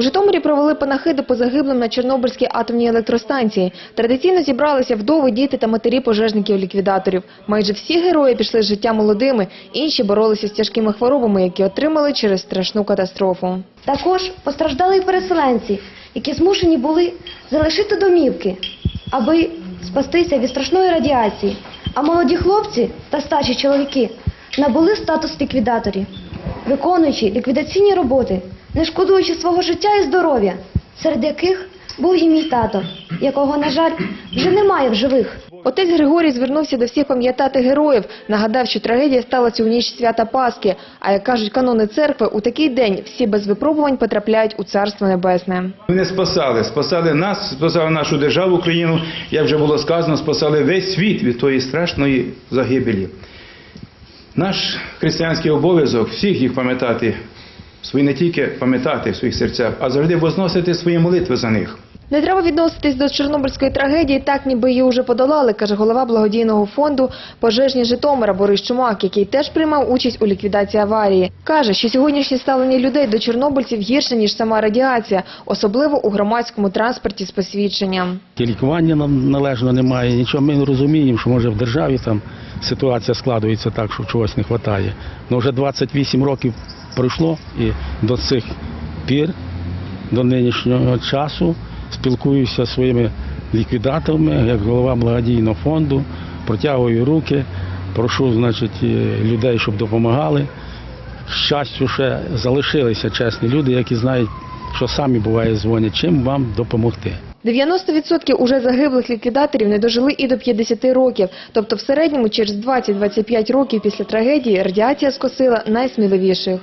У Житомирі провели панахиду по загиблим на Чорнобильській атомній електростанції. Традиційно зібралися вдови, діти та матері пожежників-ліквідаторів. Майже всі герої пішли з життя молодими, інші боролися з тяжкими хворобами, які отримали через страшну катастрофу. Також постраждали і переселенці, які змушені були залишити домівки, аби спастися від страшної радіації. А молоді хлопці та старші чоловіки набули статус ліквідаторів, виконуючи ліквідаційні роботи, не шкодуючи свого життя і здоров'я, серед яких був і мій тато, якого, на жаль, вже немає в живих. Отець Григорій звернувся до всіх пам'ятати героїв, нагадав, що трагедія сталася у ніч свята Пасхи, а як кажуть канони церкви, у такий день всі без випробувань потрапляють у Царство Небесне. Вони спасали, спасали нас, спасали нашу державу Україну, як вже було сказано, спасали весь світ від тої страшної загибелі. Наш християнський обов'язок всіх їх пам'ятати, свої не тільки пам'ятати в своїх серцях, а завжди возносити свої молитви за них. Не треба відноситись до Чорнобильської трагедії так, ніби її вже подолали, каже голова благодійного фонду «Пожежні Житомира» Борис Чумак, який теж приймав участь у ліквідації аварії. Каже, що сьогоднішнє ставлення людей до чорнобильців гірше, ніж сама радіація, особливо у громадському транспорті з посвідченням. І лікування нам належно немає, нічого. Ми розуміємо, що може в державі там ситуація складується так, що чогось не вистачає. Ну вже 28 років пройшло і до цих пір, до нинішнього часу спілкуюся зі своїми ліквідаторами, як голова благодійного фонду, протягую руки, прошу значить, е, людей, щоб допомагали. Щастю, ще залишилися чесні люди, які знають, що самі буває дзвонять, чим вам допомогти. 90% уже загиблих ліквідаторів не дожили і до 50 років. Тобто в середньому через 20-25 років після трагедії радіація скосила найсміливіших.